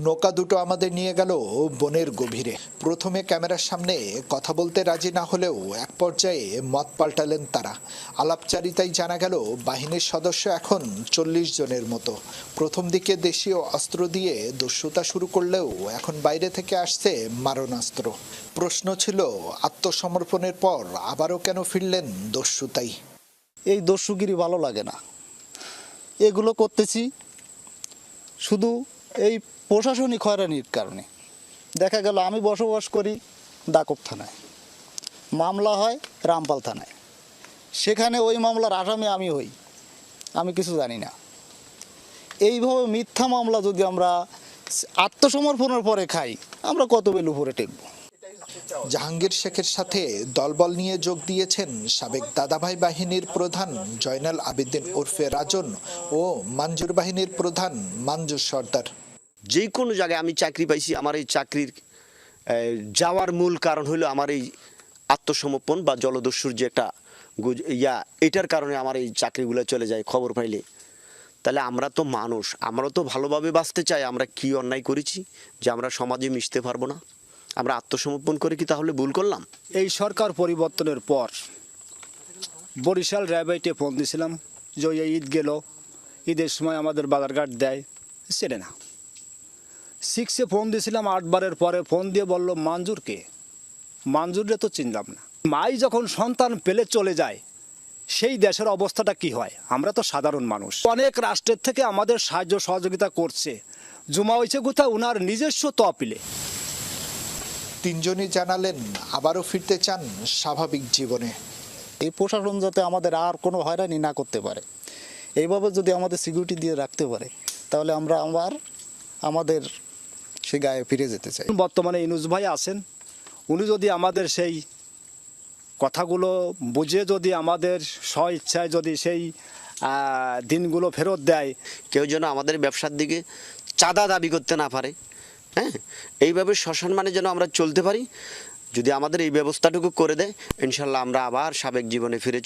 নৌকা দুটো আমাদের নিয়ে গেল বনের গভীরে। প্রথমে ক্যামেরার সামনে কথা বলতে রাজি না হলেও এক পর্যায়ে মত পাল্টালেন তারা। আলাপচারিতায় জানা গেল, বাহিনীর সদস্য এখন চল্লিশ জনের মতো। প্রথম দিকে দেশীয় অস্ত্র দিয়ে দস্যুতা শুরু করলেও এখন বাইরে থেকে আসছে মারণাস্ত্র। প্রশ্ন ছিল, আত্মসমর্পণের পর আবারও কেন ফিরলেন দস্যুতাই এই দস্যুগিরি ভালো লাগে না। এগুলো করতেছি শুধু এই প্রশাসনিক হয়রানির কারণে। দেখা গেল আমি বসবাস করি দাকব থানায়। মামলা হয় রামপাল থানায়। সেখানে ওই মামলার আসামি আমি হই। আমি কিছু জানি না। এইভাবে মিথ্যা মামলা যদি আমরা আত্মসমর্পণের পরে খাই, আমরা কত বেল উপরে টেকবো? জাহাঙ্গীর শেখের সাথে দলবল নিয়ে যোগ দিয়েছেন সাবেক দাদাভাই বাহিনীর প্রধান জয়নাল আবেদিন ওরফে রাজন ও মাঞ্জুর বাহিনীর প্রধান মাঞ্জুর সর্দার। যে কোনো জায়গায় আমি চাকরি পাইছি, আমার এই চাকরির যাওয়ার মূল কারণ হলো আমার এই আত্মসমর্পণ বা জলদস্যুর যে একটা ইয়া, এটার কারণে আমার এই চাকরিগুলো চলে যায়, খবর পাইলে। তাহলে আমরা তো মানুষ, আমরা তো ভালোভাবে বাঁচতে চাই, আমরা কি অন্যায় করেছি যে আমরা সমাজে মিশতে পারব না? আমরা আত্মসমর্পণ করে কি তাহলে ভুল করলাম? এই সরকার পরিবর্তনের পর বরিশাল র্যাবাইটে ফোন দিয়েছিলাম যে ঈদ গেল, ঈদের সময় আমাদের বাজারঘাট দেয় সেরে না। সিক্সে ফোন দিয়েছিলাম আটবারের পরে ফোন দিয়ে বলল মাঞ্জুরকে? মাঞ্জুরে তো চিনলাম না। মাই যখন সন্তান পেলে চলে যায় সেই দেশের অবস্থাটা কি হয়? আমরা তো সাধারণ মানুষ। অনেক রাষ্ট্রের থেকে আমাদের সাহায্য সহযোগিতা করছে। জমা হয়েছে কোথাও ওনার নিজস্ব তহবিলে। তিনজনই জানালেন আবারও ফিরতে চান স্বাভাবিক জীবনে। এই প্রশাসন যাতে আমাদের আর কোনো হয়রানি না করতে পারে। এইভাবে যদি আমাদের সিকিউরিটি দিয়ে রাখতে পারে তাহলে আমরা আবার আমাদের সে গায়ে ফিরে যেতে চাই। বর্তমানে ইনুজ ভাই আছেন। উনি যদি আমাদের সেই কথাগুলো বুঝে যদি আমাদের স্ব ইচ্ছায় যদি সেই দিনগুলো ফেরত দেয় কেউ যেন আমাদের ব্যবসার দিকে চাঁদা দাবি করতে না পারে হ্যাঁ? এইভাবে সসম্মানে যেন আমরা চলতে পারি। যদি আমাদের এই ব্যবস্থাটুকু করে দেয় ইনশাল্লাহ আমরা আবার সাবেক জীবনে ফিরে চলে